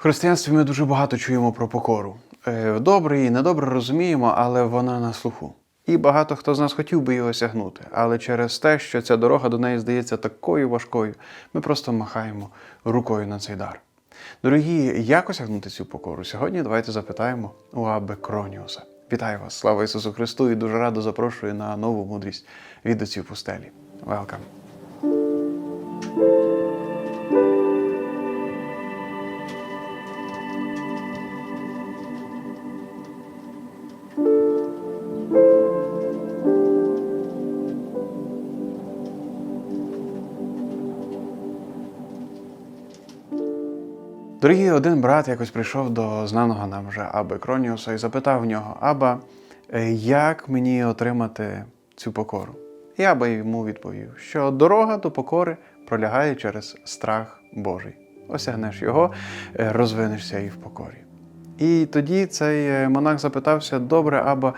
В християнстві ми дуже багато чуємо про покору. Е, Добре і недобре розуміємо, але вона на слуху. І багато хто з нас хотів би його сягнути. Але через те, що ця дорога до неї здається такою важкою, ми просто махаємо рукою на цей дар. Дорогі, як осягнути цю покору? Сьогодні давайте запитаємо у Абе Кроніуса. Вітаю вас! Слава Ісусу Христу! І дуже радо запрошую на нову мудрість від отців пустелі. Welcome! Дорогі, один брат якось прийшов до знаного нам вже Аби Кроніуса і запитав в нього: Аба, е, як мені отримати цю покору? І Аба йому відповів, що дорога до покори пролягає через страх Божий. Осягнеш його, е, розвинешся і в покорі. І тоді цей е, монах запитався: Добре, Аба,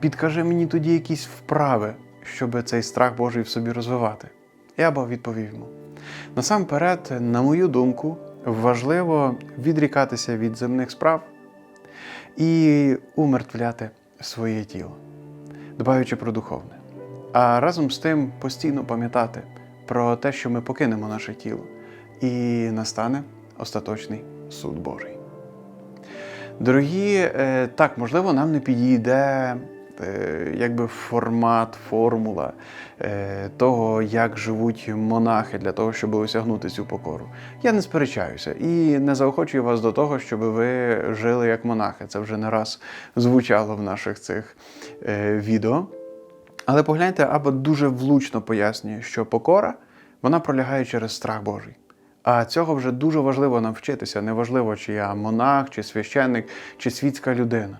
підкажи мені тоді якісь вправи, щоб цей страх Божий в собі розвивати. І Аба відповів йому: Насамперед, на мою думку, важливо відрікатися від земних справ і умертвляти своє тіло, дбаючи про духовне. А разом з тим постійно пам'ятати про те, що ми покинемо наше тіло, і настане остаточний суд Божий. Дорогі, е, так, можливо, нам не підійде якби формат, формула е, того, як живуть монахи для того, щоб осягнути цю покору. Я не сперечаюся і не заохочую вас до того, щоб ви жили як монахи. Це вже не раз звучало в наших цих е, відео. Але погляньте, Аба дуже влучно пояснює, що покора вона пролягає через страх Божий. А цього вже дуже важливо нам вчитися. Неважливо, чи я монах, чи священник, чи світська людина.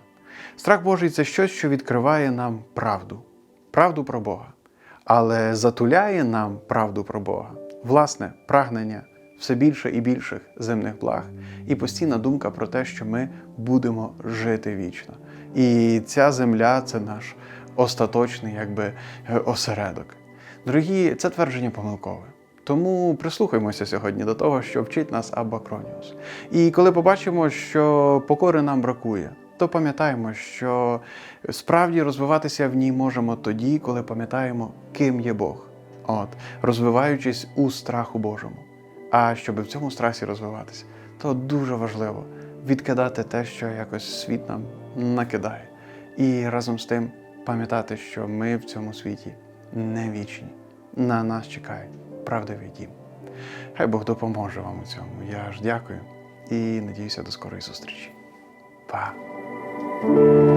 Страх Божий це щось, що відкриває нам правду, правду про Бога, але затуляє нам правду про Бога, власне прагнення все більше і більших земних благ, і постійна думка про те, що ми будемо жити вічно. І ця земля це наш остаточний якби, осередок. Дорогі, це твердження помилкове. Тому прислухаймося сьогодні до того, що вчить нас Абба Кроніус. І коли побачимо, що покори нам бракує, то пам'ятаємо, що справді розвиватися в ній можемо тоді, коли пам'ятаємо, ким є Бог, от, розвиваючись у страху Божому. А щоб в цьому страсі розвиватися, то дуже важливо відкидати те, що якось світ нам накидає. І разом з тим пам'ятати, що ми в цьому світі не вічні. На нас чекає правдивий дім. Хай Бог допоможе вам у цьому. Я ж дякую і надіюся до скорої зустрічі. Па! thank you